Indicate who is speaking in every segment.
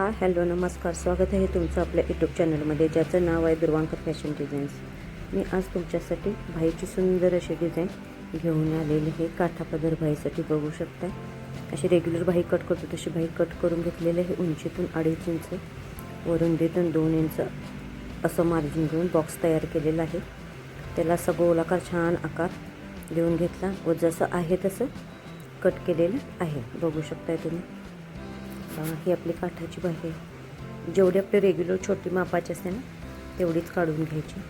Speaker 1: हा हॅलो नमस्कार. स्वागत आहे तुमचं आपल्या यूट्यूब चॅनलमध्ये ज्याचं नाव आहे दुर्वांकर फॅशन डिझाईन्स. मी आज तुमच्यासाठी भाईची सुंदर अशी डिझाईन घेऊन आलेली आहे. काठापदर भाईसाठी बघू शकता अशी रेग्युलर भाई कट करतो तशी भाई कट करून घेतलेली आहे. उंचीतून अडीच इंच वरून देतून दोन इंच असं मार्जिन घेऊन बॉक्स तयार केलेला आहे. त्याला असा गोलाकार छान आकार देऊन घेतला. व जसं आहे तसं कट केलेलं आहे. बघू शकताय तुम्ही. अं, ही आपली काठाची बाही आहे. जेवढी आपली रेग्युलर छोटी मापाची असते ना तेवढीच काढून घ्यायची.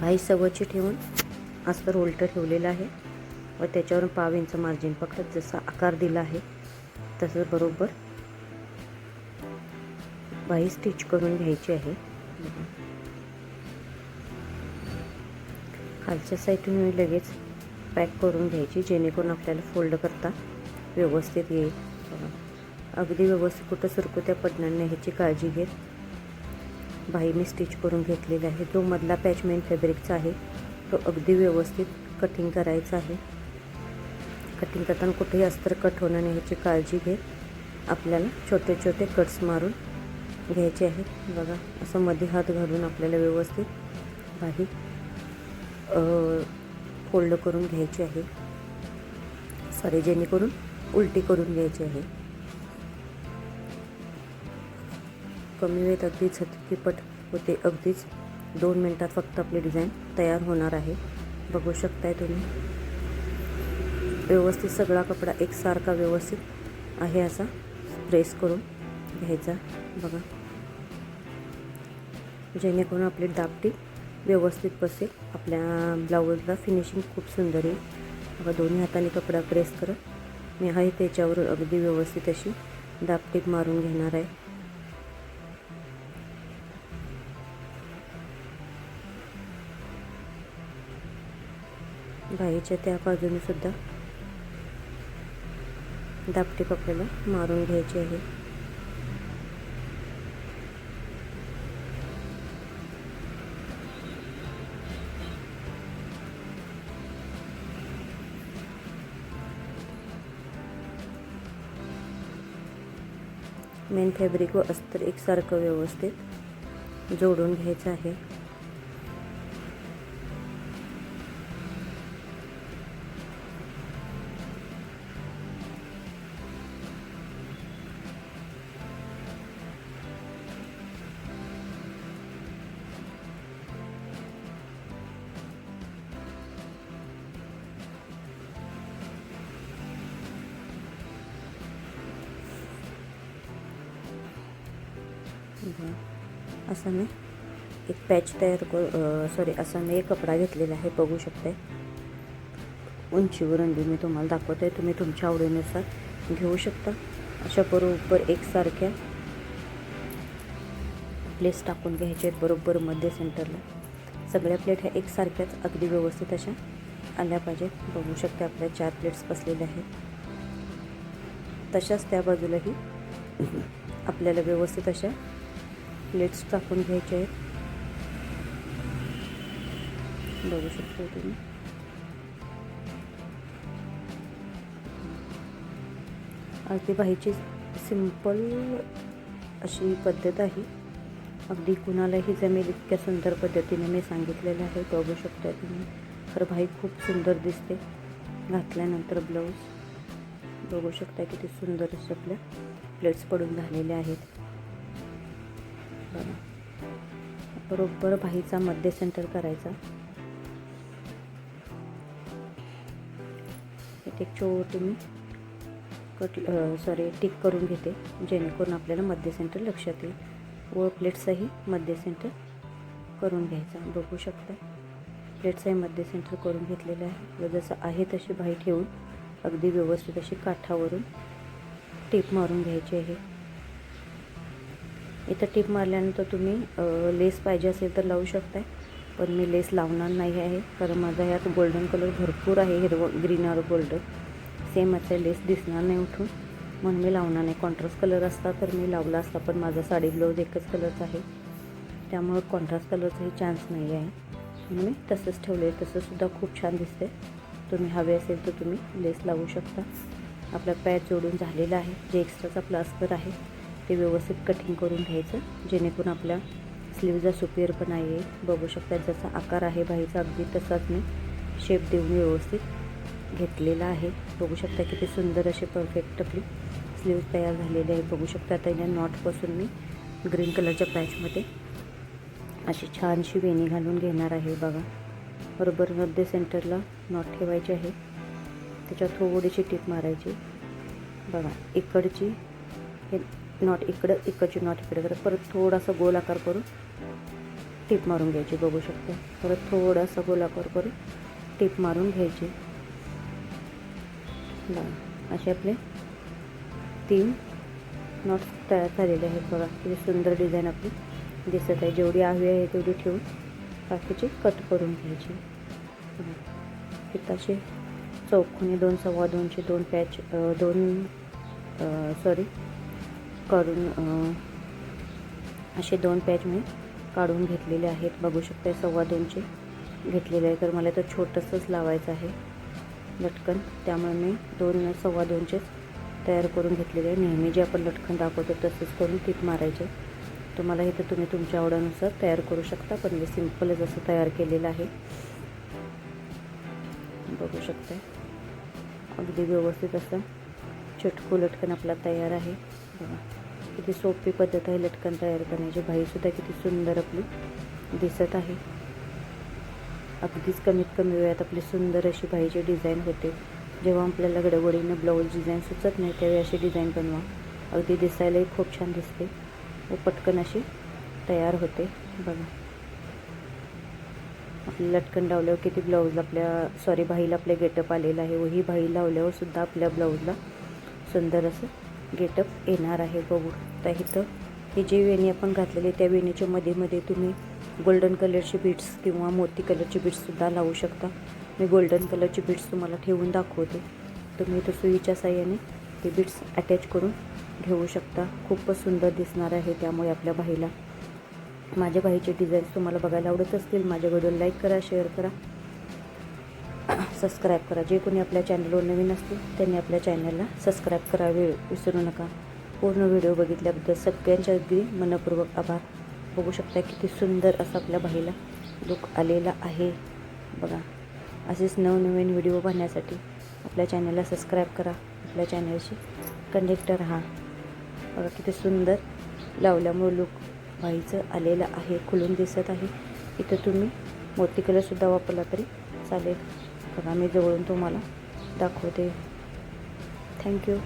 Speaker 1: भाई सवची ठेवून अस्तर उलटं ठेवलेलं आहे. व त्याच्यावरून पाव इंच मार्जिन पकडत जसा आकार दिला आहे तसं बरोबर भाई स्टिच करून घ्यायची आहे. खालच्या साईडून मी लगेच पॅक करून घ्यायची जेणेकरून आपल्याला फोल्ड करता व्यवस्थित येईल. अगदी व्यवस्थित कुठं सुरकुत्या पडणार नाही ह्याची काळजी घेत. बाईने स्टिच करून घेतलेला आहे. जो मधला पॅचमेंट फॅब्रिकचा आहे तो अगदी व्यवस्थित कटिंग करायचा आहे. कटिंग करताना कुठेही अस्तर कट होणार नाही ह्याची काळजी घेत आपल्याला छोटे छोटे कट्स मारून घ्यायचे आहेत. बघा असं मध्ये हात घालून आपल्याला व्यवस्थित बाही फोल्ड करून घ्यायची आहे. सॉरी जेणेकरून उलटी करून घ्यायची आहे. कमी वेळेत अगदी झटकीपट होते. अगदीच दोन मिनटात फक्त आपली डिझाईन तयार होणार आहे. बघू शकताय तुम्ही. व्यवस्थित सगळा कपडा एकसारखा व्यवस्थित आहे असा. प्रेस करून घ्यायचा. बघा. जेणेकरून आपली दापटी व्यवस्थित बसेल आपल्या ब्लाऊजला फिनिशिंग खूप सुंदर येईल. बघा दोन्ही हाताने कपडा प्रेस करत मी आहे त्याच्यावर अगदी व्यवस्थित अशी दापटीप मारून घेणार आहे. बाईच्या त्या बाजूने सुद्धा दापटीप आपल्याला मारून घ्यायची आहे. मेन फॅब्रिक व अस्तर एकसारखं व्यवस्थित जोडून घ्यायचं आहे. बघा. असा मी एक पॅच तयार कर सॉरी असा मी एक कपडा घेतलेला आहे बघू शकते उंचीवर बी मी तुम्हाला दाखवत आहे तुम्ही तुमच्या आवडीनुसार घेऊ शकता. अशा बरोबर एकसारख्या प्लेस टाकून घ्यायचे आहेत बरोबर मध्य सेंटरला सगळ्या प्लेट ह्या एकसारख्याच अगदी व्यवस्थित अशा आल्या पाहिजेत. बघू शकते आपल्या चार प्लेट्स बसलेल्या आहेत. तशाच त्या बाजूलाही आपल्याला व्यवस्थित अशा प्लेट्स टाकून घ्यायचे आहेत. बघू शकता तुम्ही. अगदी बाईची सिंपल अशी पद्धत आहे. अगदी कुणालाही जमेल इतक्या सुंदर पद्धतीने मी सांगितलेलं आहे. बघू शकता तुम्ही. खरं भाई खूप सुंदर दिसते. घातल्यानंतर ब्लाऊज बघू शकता किती सुंदर असे आपल्या प्लेट्स पडून झालेल्या आहेत. बघा बरोबर बाहीचा मध्य सेंटर करायचा. इथे एक छोटी मी कट सॉरी टिक करून घेते जेणेकरून आपल्याला मध्य सेंटर लक्षात येईल. व प्लेट्सही मध्य सेंटर करून घ्यायचा. बघू शकता. प्लेट्सही मध्य सेंटर करून घेतलेलं आहे. व जसं आहे तशी बाही ठेवून अगदी व्यवस्थित अशी काठावरून टीप मारून घ्यायची आहे. इथं टिप मारल्यानंतर तुम्ही लेस पाहिजे असेल तर लावू शकताय. पण मी लेस लावणार नाही आहे. कारण माझा ह्यात गोल्डन कलर भरपूर आहे हिरवं ग्रीन और गोल्डन सेम आता लेस दिसणार नाही उठून. म्हणून मी लावणार नाही. कॉन्ट्रास्ट कलर असता तर मी लावला असता पण माझा साडी ब्लाऊज एकच कलरचा आहे. त्यामुळं कॉन्ट्रास्ट कलरचाही चान्स नाही आहे. म्हणून मी तसंच ठेवले तसंसुद्धा खूप छान दिसते तुम्ही हवे असेल तर तुम्ही लेस लावू शकता. आपला पॅच जोडून झालेला आहे. जे एक्स्ट्राचा प्लास्टर आहे. ते व्यवस्थित कटिंग करून घ्यायचं जेणेकरून आपल्या स्लीवचा सुपेरपणा येईल बघू शकता जसा आकार आहे बाईचा अगदी तसाच मी शेप देऊन व्यवस्थित घेतलेला आहे. बघू शकता किती सुंदर असे परफेक्ट आपली स्लीव तयार झालेली आहे. बघू शकता आता या नॉटपासून मी ग्रीन कलरच्या पॅचमध्ये अशी छानशी वेणी घालून घेणार आहे बघा. बरोबर मध्य सेंटरला नॉट ठेवायची आहे. त्याच्यात थोडीशी टीप मारायची. बघा इकडची हे नॉट इकडं इकडची नॉट इकडे करत परत थोडासा गोलाकार करून टीप मारून घ्यायची बघू शकतो. परत थोडासा गोलाकार करून टीप मारून घ्यायची. असे आपले तीन नॉट्स तयार झालेले आहेत बघा. किती सुंदर डिझाईन आपली दिसत आहे. जेवढी हवी आहे तेवढी ठेवून बाकीचे कट करून घ्यायचे. पिताचे चौकोनी दोन सव्वा दोनचे दोन पॅच दोन सॉरी काढून असे दोन पॅच मी काढून घेतलेले आहेत. बघू शकता सव्वा दोनचे घेतलेले आहे तर मला तर छोटंसंच लावायचं आहे लटकन. त्यामुळे मी दोन सव्वा दोनचेच तयार करून घेतलेले आहे. नेहमी जे आपण लटकन दाखवतो तसंच करून टीप मारायचे. तुम्हाला हे तर तुम्ही तुमच्या आवडीनुसार तयार करू शकता पण मी सिम्पलच असं तयार केलेलं आहे. बघू शकते अगदी व्यवस्थित असं चटकू लटकन आपला तयार आहे. बघा किती सोपी पद्धत आहे लटकन तयार करण्याची. भाईसुद्धा किती सुंदर आपली दिसत आहे. अगदीच कमीत कमी वेळात आपली सुंदर अशी भाईची डिझाईन होते. जेव्हा आपल्याला गडबडीनं ब्लाऊज डिझाईन सुचत नाही त्यावेळी अशी डिझाईन बनवा. अगदी दिसायलाही खूप छान दिसते. व पटकन अशी तयार होते. बघा. आपलं लटकन लावल्यावर किती ब्लाऊजला आपल्या सॉरी भाईला आपल्या गेटअप आलेलं आहे. व ही भाई लावल्यावर सुद्धा आपल्या ब्लाऊजला सुंदर असं गेटअप येणार आहे बघू. तर इथं हे जे वेणी आपण घातलेली त्या वेणीच्या मध्ये मध्ये तुम्ही गोल्डन कलरचे बीट्स किंवा मोती कलरची बीट्ससुद्धा लावू शकता. मी गोल्डन कलरचे बीट्स तुम्हाला ठेवून दाखवते. तुम्ही तो सुईच्या साह्याने ते बीट्स अटॅच करून घेऊ शकता. खूपच सुंदर दिसणार आहे त्यामुळे आपल्या बाईला. माझ्या बाईचे डिझाईन्स तुम्हाला बघायला आवडत असतील माझ्या व्हिडिओला लाईक करा शेअर करा. सबस्क्राईब करा. जे कोणी आपल्या चॅनलवर नवीन असतील त्यांनी आपल्या चॅनलला सबस्क्राईब करावे. विसरू नका. पूर्ण व्हिडिओ बघितल्याबद्दल सगळ्यांच्या अगदी मनपूर्वक आभार. बघू शकता किती सुंदर असं आपल्या बाईला लुक आलेला आहे. बघा. असेच नवनवीन व्हिडिओ पाहण्यासाठी आपल्या चॅनलला सबस्क्राईब करा. आपल्या चॅनलशी कनेक्ट राहा. बघा किती सुंदर लावल्यामुळे लुक बाईचं आलेलं आहे. खुलून दिसत आहे. इथं तुम्ही मोती कलरसुद्धा वापरला तरी चालेल. बघा मी जवळून तुम्हाला दाखवते. थँक्यू